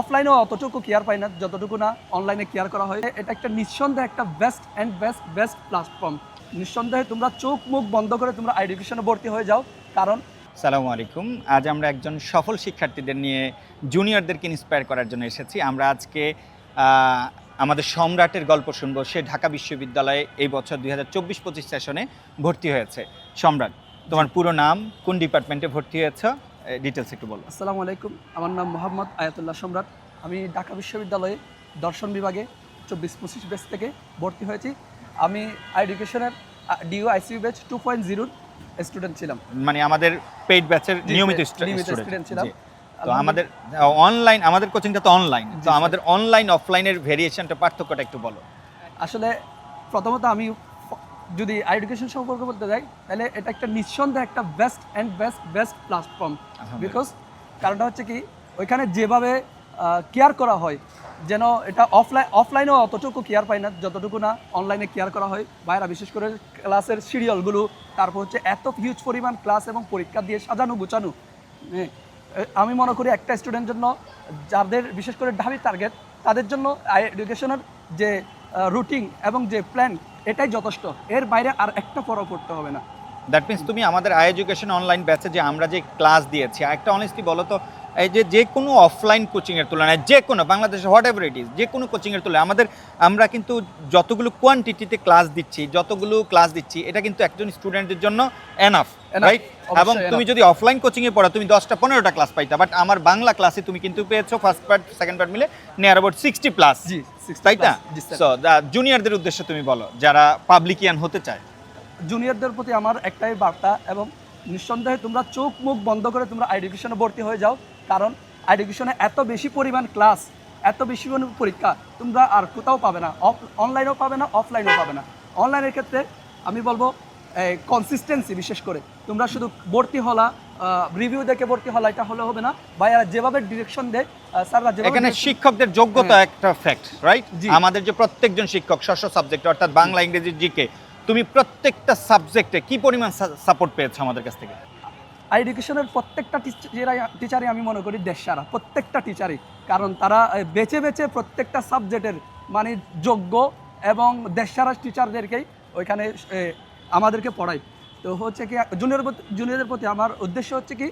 অফলাইনেও অতটুকু কেয়ার পাই না, যতটুকু না অনলাইনে কেয়ার করা হয়। এটা একটা নিঃসন্দেহে একটা best and best best platform নিঃসন্দেহে তোমরা চোখ মুখ বন্ধ করে তোমরা এডুকেশনে ভর্তি হয়ে যাও, কারণ সালামু আলাইকুম। আজ আমরা একজন সফল শিক্ষার্থীদের নিয়ে জুনিয়রদেরকে ইন্সপায়ার করার জন্য এসেছি। আমরা আজকে আমাদের সম্রাটের গল্প শুনব। সে ঢাকা বিশ্ববিদ্যালয়ে এই বছর দুই হাজার চব্বিশ পঁচিশ সেশনে ভর্তি হয়েছে। সম্রাট, তোমার পুরো নাম কোন ডিপার্টমেন্টে ভর্তি হয়েছ? ডিটেলস একটু বলো। আসসালামু আলাইকুম আমার নাম মোহাম্মদ আয়াতুল্লাহ সম্রাট। আমি ঢাকা বিশ্ববিদ্যালয়ে দর্শন বিভাগে চব্বিশ পঁচিশ বেচ থেকে ভর্তি হয়েছি। আমি এডুকেশনের ডিও আইসিউ ব্যাচ টু পয়েন্ট জিরোর স্টুডেন্ট ছিলাম। মানে আমাদের পেইড ব্যাচের নিয়মিত স্টুডেন্ট ছিলাম। তো আমাদের অনলাইন আমাদের কোচিংটা তো অনলাইন তো আমাদের অনলাইন অফলাইনের ভেরিয়েশনটা পার্থক্যটা একটু বলো। আসলে প্রথমত আমি যদি এডুকেশন সম্পর্কে বলতে যাই তাহলে এটা একটা নিঃসন্দেহে একটা best and best best platform because কারণটা হচ্ছে কি ওইখানে যেভাবে কেয়ার করা হয় যেন এটা অফলাইন অফলাইনেও অতটুকু কেয়ার পায় না যতটুকু না অনলাইনে কেয়ার করা হয়। বাইরা বিশেষ করে ক্লাসের সিরিয়ালগুলো তারপর হচ্ছে এত হিউজ পরিমাণ ক্লাস এবং পরীক্ষা দিয়ে সাজানো গুছানো। আমি মনে করি একটা স্টুডেন্ট জন্য যাদের বিশেষ করে ঢাবি টার্গেট তাদের জন্য এডুকেশনের যে রুটিন এবং যে প্ল্যান, এটাই যথেষ্ট। এর বাইরে আর একটা পরও করতে হবে না। দ্যাট মিনস তুমি আমাদের আই এডুকেশন অনলাইন ব্যাচে যে আমরা যে ক্লাস দিয়েছি একটা অনেস্টলি বলো তো এই যে যে কোনো অফলাইন কোচিংয়ের তুলনায় যে কোনো বাংলাদেশে হোয়াট এভার ইট ইজ যে কোনো কোচিংয়ের তুলনায় আমাদের আমরা কিন্তু যতগুলো কোয়ান্টিটিতে ক্লাস দিচ্ছি যতগুলো ক্লাস দিচ্ছি এটা কিন্তু একজন স্টুডেন্টের জন্য এনাফ রাইট এবং তুমি যদি অফলাইন কোচিংয়ে পড়ো তুমি দশটা পনেরোটা ক্লাস পাইতা বাট আমার বাংলা ক্লাসে তুমি কিন্তু পেয়েছ ফার্স্ট পার্ট সেকেন্ড পার্ট মিলে near about sixty plus ji তাই না সো জুনিয়রদের উদ্দেশ্যে তুমি বলো যারা পাবলিকিয়ান হতে চায়। জুনিয়রদের প্রতি আমার একটাই বার্তা এবং নিঃসন্দেহে তোমরা চোখ মুখ বন্ধ করে তোমরা এডুকেশনে ভর্তি হয়ে যাও। কারণ এডুকেশনে এত বেশি পরিমাণ ক্লাস এত বেশি পরিমাণ পরীক্ষা তোমরা আর কোথাও পাবে না। অফ অনলাইনেও পাবে না অফলাইনেও পাবে না। অনলাইনের ক্ষেত্রে আমি বলব কনসিস্টেন্সি বিশেষ করে। তোমরা শুধু ভর্তি হলা রিভিউ দেখে ভর্তি হলা এটা হলে হবে না। বা এরা যেভাবে ডিরেকশন দেয় স্যাররা এখানে শিক্ষকদের যোগ্যতা একটা ফ্যাক্ট রাইট আমাদের যে প্রত্যেকজন শিক্ষক ষষ্ঠ সাবজেক্ট অর্থাৎ বাংলা ইংরেজি জিকে তুমি প্রত্যেকটা সাবজেক্টে কি পরিমাণ সাপোর্ট পেয়েছ আমাদের কাছ থেকে? এডুকেশনের প্রত্যেকটা টিচারাই টিচারই আমি মনে করি দেশারা প্রত্যেকটা টিচারই। কারণ তারা বেছে বেছে প্রত্যেকটা সাবজেক্টের মানে যোগ্য এবং দেশারা টিচারদেরকেই ওইখানে আমাদেরকে পড়ায়। তো হচ্ছে কি জুনিয়র জুনিয়রদের প্রতি আমার উদ্দেশ্য হচ্ছে কি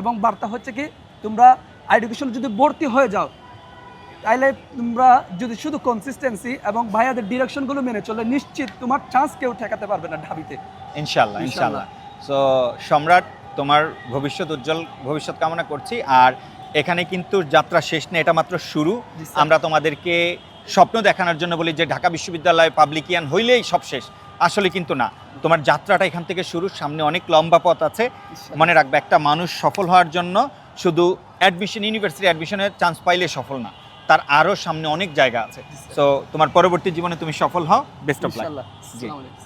এবং বার্তা হচ্ছে কি তোমরা এডুকেশন যদি ভর্তি হয়ে যাও তাইলে তোমরা যদি শুধু কনসিস্টেন্সি এবং ভাইয়াদের ডিরেকশনগুলো মেনে চলে নিশ্চিত তোমার চান্স কেউ ঠেকাতে পারবে না ঢাবিতে। ইনশাল্লাহ। ইনশাল্লাহ। সো সম্রাট তোমার ভবিষ্যৎ উজ্জ্বল ভবিষ্যৎ কামনা করছি। আর এখানে কিন্তু যাত্রা শেষ নেই এটা মাত্র শুরু। আমরা তোমাদেরকে স্বপ্ন দেখানোর জন্য বলি যে ঢাকা বিশ্ববিদ্যালয় পাবলিকিয়ান হইলেই সব শেষ। আসলে কিন্তু না। তোমার যাত্রাটা এখান থেকে শুরু সামনে অনেক লম্বা পথ আছে। মনে রাখবে একটা মানুষ সফল হওয়ার জন্য শুধু অ্যাডমিশন ইউনিভার্সিটি অ্যাডমিশনের চান্স পাইলে সফল না। তার আরও সামনে অনেক জায়গা আছে। সো তোমার পরবর্তী জীবনে তুমি সফল হও। Best of luck ji. আসসালামু আলাইকুম।